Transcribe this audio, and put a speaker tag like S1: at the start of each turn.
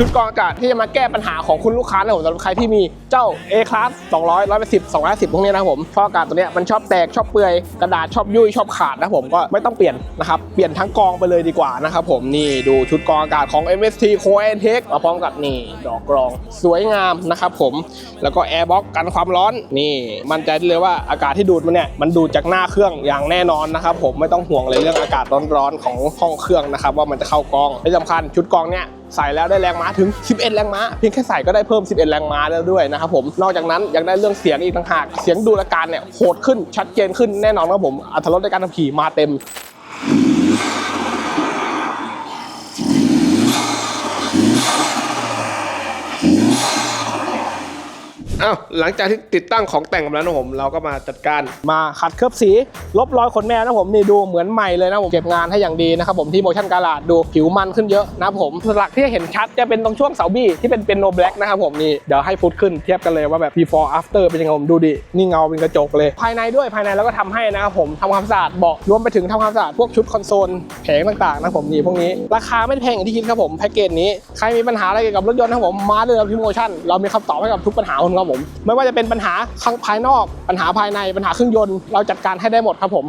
S1: ชุดกองอากาศที่จะมาแก้ปัญหาของคุณลูกค้านะผมสำหรับใครที่มีเจ้า A class 200 110 210พวกนี้นะผมเพราะอากาศตัวเนี้ยมันชอบแตกชอบเปื่อยกระดาษชอบยุ่ยชอบขาดนะผมก็ไม่ต้องเปลี่ยนนะครับเปลี่ยนทั้งกองไปเลยดีกว่านะครับผมนี่ดูชุดกองอากาศของ MST c o e n t e c h มาพร้อมกับนี่ดอกกรองสวยงามนะครับผมแล้วก็ Air Box กันความร้อนนี่มั่นใจได้เลยว่าอากาศที่ดูดมันเนี่ยมันดูดจากหน้าเครื่องอย่างแน่นอนนะครับผมไม่ต้องห่วงเลยเรื่องอากาศร้อนๆของห้องเครื่องนะครับว่ามันจะเข้ากองที่สำคัญชุดกองเนี่ยใส่แล้วได้แรงมาถึง 11 แรงม้า เพียงแค่ใส่ก็ได้เพิ่ม 11 แรงม้าแล้วด้วยนะครับผม นอกจากนั้นยังได้เรื่องเสียงอีกต่างหาก เสียงดูรการเนี่ยโหดขึ้นชัดเจนขึ้นแน่นอนครับผมอัตรถรสในการขับขี่มาเต็ม อ้าวหลังจากที่ติดตั้งของแต่งกันแล้วนะผม เราก็มาจัดการมาขัดเคลือบสี ลบรอยขนแมวนะผมนี่ดูเหมือนใหม่เลยนะผมเก็บงานให้อย่างดีนะครับผมที่โมชั่นการาดดูผิวมันขึ้นเยอะนะผมหลักที่เห็นชัดจะเป็นตรงช่วงเสาบี้ที่เป็นเป็นโนแบล็กนะครับผมนี่เดี๋ยวให้ฟุตขึ้นเทียบกันเลยว่าแบบ before after เป็นยังไงผมดูดินี่เงาเป็นกระจกเลย ภายในด้วยภายในเราก็ทำให้นะครับผมทำความสะอาดเบาะรวมไปถึงทำความสะอาดพวกชุดคอนโซลแผงต่างๆนะผมนี่พวกนี้ราคาไม่แพงอย่างที่คิดครับผมแพ็กเกจนี้ใครมีปัญหาอะไรเกี่ยวกับรถยนต์นะครับผมมาเลยที่โมชั่นเรามีคำตอบให้กับทุกปัญหาคุณครับผม ไม่ว่าจะเป็นปัญหาข้างภายนอก ปัญหาภายในปัญหาเครื่องยนต์เราจัดการให้ได้หมดครับผม